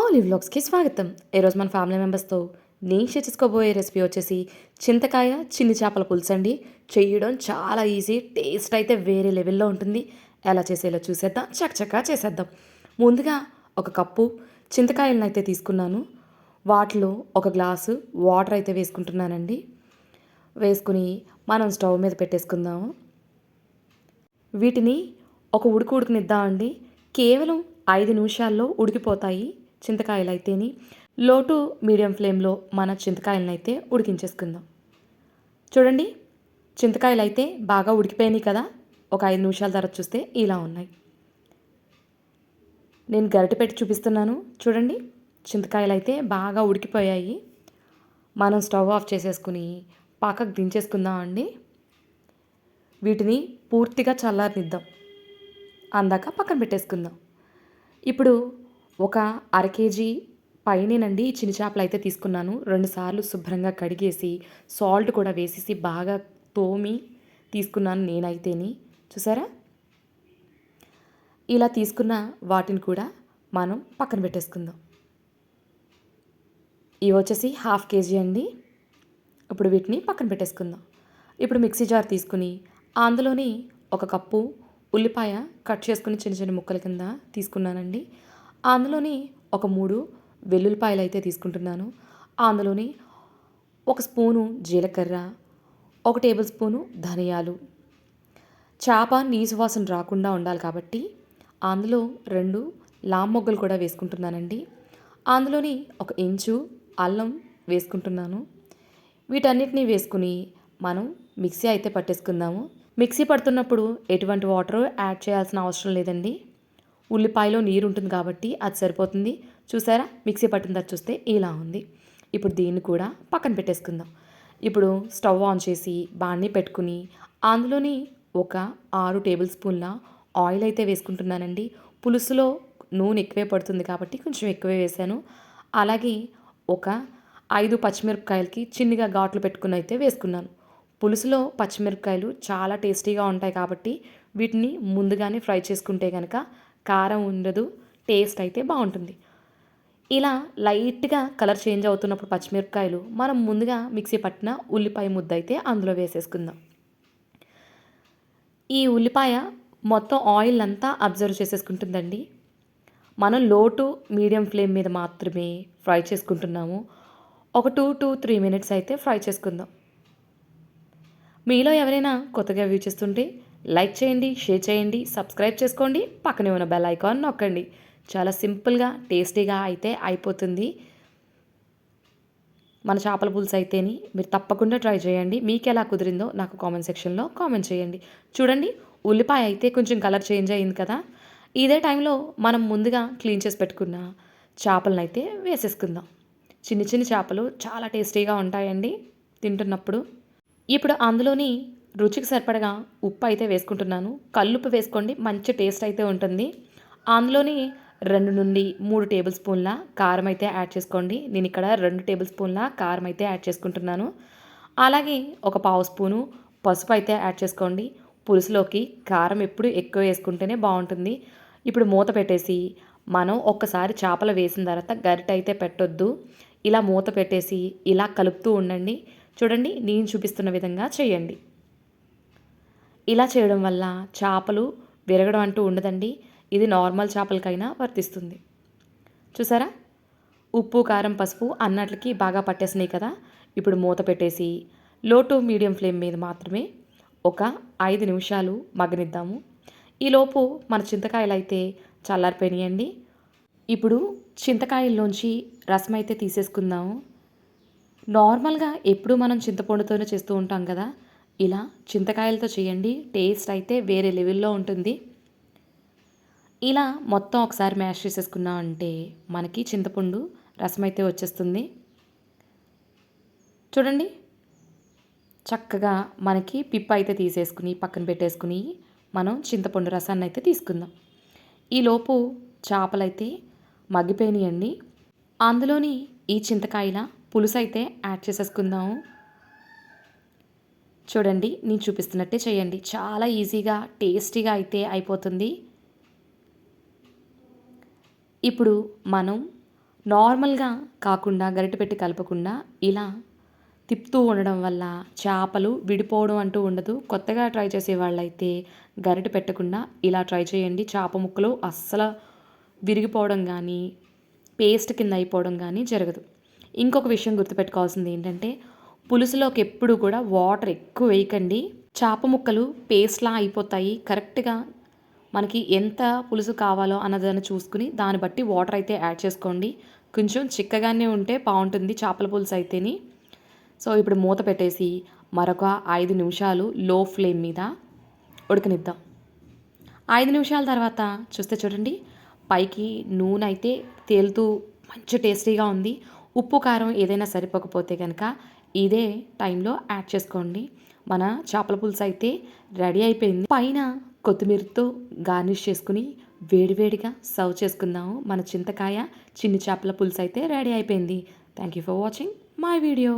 Olive ఈ వ్లాగ్స్కి స్వాగతం. ఈరోజు మన ఫ్యామిలీ మెంబర్స్తో నేను షేర్ చేసుకోబోయే రెసిపీ వచ్చేసి చింతకాయ చిన్ని చేపల పులుసు అండి. చేయడం చాలా ఈజీ టేస్ట్ అయితే వేరే లెవెల్లో ఉంటుంది. ఎలా చేసేలా చూసేద్దాం చకచకా చేసేద్దాం. ముందుగా ఒక కప్పు చింతకాయలను అయితే తీసుకున్నాను. వాటిలో ఒక గ్లాసు వాటర్ అయితే వేసుకుంటున్నానండి. వేసుకుని మనం స్టవ్ మీద పెట్టేసుకుందాము. వీటిని ఒక ఉడుకు ఉడికినిద్దామండి. కేవలం ఐదు నిమిషాల్లో ఉడికిపోతాయి. చింతకాయలు అయితేని లో టు మీడియం ఫ్లేమ్లో మన చింతకాయలను అయితే ఉడికించేసుకుందాం. చూడండి చింతకాయలు అయితే బాగా ఉడికిపోయినాయి కదా ఒక ఐదు నిమిషాల తర్వాత చూస్తే ఇలా ఉన్నాయి. నేను గరిటె పెట్టి చూపిస్తున్నాను. చూడండి చింతకాయలు అయితే బాగా ఉడికిపోయాయి. మనం స్టవ్ ఆఫ్ చేసేసుకుని పాకకు దించేసుకుందాం అండి. వీటిని పూర్తిగా చల్లారనిద్దాం. అందాక పక్కన పెట్టేసుకుందాం. ఇప్పుడు ఒక అర కేజీ పైనేనండి చిన్న చేపలు అయితే తీసుకున్నాను. రెండుసార్లు శుభ్రంగా కడిగేసి సాల్ట్ కూడా వేసేసి బాగా తోమి తీసుకున్నాను నేనైతేని. చూసారా? ఇలా తీసుకున్న వాటిని కూడా మనం పక్కన పెట్టేసుకుందాం. ఇవి వచ్చేసి హాఫ్ కేజీ అండి. ఇప్పుడు వీటిని పక్కన పెట్టేసుకుందాం. ఇప్పుడు మిక్సీ జార్ తీసుకుని అందులోని ఒక కప్పు ఉల్లిపాయ కట్ చేసుకుని చిన్న చిన్న ముక్కల కింద తీసుకున్నానండి. అందులోని ఒక మూడు వెల్లుల్లిపాయలు అయితే తీసుకుంటున్నాను. అందులోని ఒక స్పూను జీలకర్ర ఒక టేబుల్ స్పూను ధనియాలు. చేప నీసు వాసన రాకుండా ఉండాలి కాబట్టి అందులో రెండు లామ్ మొగ్గలు కూడా వేసుకుంటున్నానండి. అందులోని ఒక ఇంచు అల్లం వేసుకుంటున్నాను. వీటన్నిటిని వేసుకుని మనం మిక్సీ అయితే పట్టేసుకుందాము. మిక్సీ పడుతున్నప్పుడు ఎటువంటి వాటర్ యాడ్ చేయాల్సిన అవసరం లేదండి. ఉల్లిపాయలో నీరు ఉంటుంది కాబట్టి అది సరిపోతుంది. చూసారా? మిక్సీ పట్టిన తర్వాత చూస్తే ఇలా ఉంది. ఇప్పుడు దీన్ని కూడా పక్కన పెట్టేసుకుందాం. ఇప్పుడు స్టవ్ ఆన్ చేసి బాణీ పెట్టుకుని అందులోని ఒక ఆరు టేబుల్ స్పూన్ల ఆయిల్ అయితే వేసుకుంటున్నానండి. పులుసులో నూనె ఎక్కువే పడుతుంది కాబట్టి కొంచెం ఎక్కువే వేసాను. అలాగే ఒక ఐదు పచ్చిమిరపకాయలకి చిన్నగా ఘాట్లు పెట్టుకుని అయితే వేసుకున్నాను. పులుసులో పచ్చిమిరపకాయలు చాలా టేస్టీగా ఉంటాయి కాబట్టి వీటిని ముందుగానే ఫ్రై చేసుకుంటే కనుక కారం ఉండదు టేస్ట్ అయితే బాగుంటుంది. ఇలా లైట్గా కలర్ చేంజ్ అవుతున్నప్పుడు పచ్చిమిరపకాయలు మనం ముందుగా మిక్సీ పట్టిన ఉల్లిపాయ ముద్ద అయితే అందులో వేసేసుకుందాం. ఈ ఉల్లిపాయ మొత్తం ఆయిల్ అంతా అబ్జర్వ్ చేసేసుకుంటుందండి. మనం లోటు మీడియం ఫ్లేమ్ మీద మాత్రమే ఫ్రై చేసుకుంటున్నాము. ఒక టూ టు త్రీ మినిట్స్ అయితే ఫ్రై చేసుకుందాం. మీలో ఎవరైనా కొత్తగా వ్యూ చేస్తుంటే లైక్ చేయండి షేర్ చేయండి సబ్స్క్రైబ్ చేసుకోండి పక్కనే ఉన్న బెల్ ఐకాన్ నొక్కండి. చాలా సింపుల్గా టేస్టీగా అయితే అయిపోతుంది. మన చేపల పులుసు అయితేని మీరు తప్పకుండా ట్రై చేయండి. మీకు ఎలా కుదిరిందో నాకు కామెంట్ సెక్షన్లో కామెంట్ చేయండి. చూడండి ఉల్లిపాయ అయితే కొంచెం కలర్ చేంజ్ అయింది కదా. ఇదే టైంలో మనం ముందుగా క్లీన్ చేసి పెట్టుకున్న చేపలను అయితే వేసేసుకుందాం. చిన్న చిన్న చేపలు చాలా టేస్టీగా ఉంటాయండి తింటున్నప్పుడు. ఇప్పుడు అందులోని రుచికి సరిపడగా ఉప్పు అయితే వేసుకుంటున్నాను. కల్లుప్పు వేసుకోండి మంచి టేస్ట్ అయితే ఉంటుంది. అందులోని రెండు నుండి మూడు టేబుల్ స్పూన్ల కారం అయితే యాడ్ చేసుకోండి. నేను ఇక్కడ రెండు టేబుల్ స్పూన్ల కారం అయితే యాడ్ చేసుకుంటున్నాను. అలాగే ఒక పావు స్పూను పసుపు అయితే యాడ్ చేసుకోండి. పులుసులోకి కారం ఎప్పుడు ఎక్కువ వేసుకుంటేనే బాగుంటుంది. ఇప్పుడు మూత పెట్టేసి మనం ఒక్కసారి చేపలు వేసిన తర్వాత గరిట అయితే పెట్టొద్దు. ఇలా మూత పెట్టేసి ఇలా కలుపుతూ ఉండండి. చూడండి నేను చూపిస్తున్న విధంగా చేయండి. ఇలా చేయడం వల్ల చేపలు విరగడం అంటూ ఉండదండి. ఇది నార్మల్ చేపలకైనా వర్తిస్తుంది. చూసారా? ఉప్పు కారం పసుపు అన్నట్లకి బాగా పట్టేసినాయి కదా. ఇప్పుడు మూత పెట్టేసి లో టు మీడియం ఫ్లేమ్ మీద మాత్రమే ఒక ఐదు నిమిషాలు మగ్గనిద్దాము. ఈలోపు మన చింతకాయలు అయితే చల్లారిపోయినాయండి. ఇప్పుడు చింతకాయల్లోంచి రసం అయితే తీసేసుకుందాము. నార్మల్గా ఎప్పుడు మనం చింతపండుతోనే చేస్తూ ఉంటాం కదా. ఇలా చింతకాయలతో చేయండి. టేస్ట్ అయితే వేరే లెవెల్లో ఉంటుంది. ఇలా మొత్తం ఒకసారి మ్యాష్ చేసేసుకున్నామంటే మనకి చింతపండు రసం అయితే వచ్చేస్తుంది. చూడండి. చక్కగా మనకి పిప్ప అయితే తీసేసుకుని పక్కన పెట్టేసుకుని మనం చింతపండు రసాన్ని అయితే తీసుకుందాం. ఈలోపు చేపలైతే మగ్గిపోయినాయండి. అందులోని ఈ చింతకాయల పులుసు అయితే యాడ్ చేసేసుకుందాము. చూడండి నేను చూపిస్తున్నట్టే చేయండి. చాలా ఈజీగా టేస్టీగా అయితే అయిపోతుంది. ఇప్పుడు మనం నార్మల్గా కాకుండా గరిటె పెట్టి కలపకుండా ఇలా తిప్పుతూ ఉండడం వల్ల చేపలు విడిపోవడం అంటూ ఉండదు. కొత్తగా ట్రై చేసే వాళ్ళైతే గరిటె పెట్టకుండా ఇలా ట్రై చేయండి. చేప ముక్కలు అస్సలు విరిగిపోవడం కానీ పేస్ట్ కింద అయిపోవడం కానీ జరగదు. ఇంకొక విషయం గుర్తుపెట్టుకోవాల్సింది ఏంటంటే పులుసులోకి ఎప్పుడు కూడా వాటర్ ఎక్కువ వేయకండి. చేప ముక్కలు పేస్ట్లా అయిపోతాయి. కరెక్ట్గా మనకి ఎంత పులుసు కావాలో అన్నదాన్ని చూసుకుని దాన్ని బట్టి వాటర్ అయితే యాడ్ చేసుకోండి. కొంచెం చిక్కగానే ఉంటే బాగుంటుంది చేపల పులుసు అయితేని. సో ఇప్పుడు మూత పెట్టేసి మరొక ఐదు నిమిషాలు లో ఫ్లేమ్ మీద ఉడకనిద్దాం. ఐదు నిమిషాల తర్వాత చూస్తే చూడండి పైకి నూనె అయితే తేలుతూ మంచి టేస్టీగా ఉంది. ఉప్పు కారం ఏదైనా సరిపోకపోతే కనుక ఇదే టైంలో యాడ్ చేసుకోండి. మన చేపల పులుసు అయితే రెడీ అయిపోయింది. పైన కొత్తిమీరతో గార్నిష్ చేసుకుని వేడివేడిగా సర్వ్ చేసుకుందాము. మన చింతకాయ చిన్ని చేపల పులుసు అయితే రెడీ అయిపోయింది. Thank you for watching my video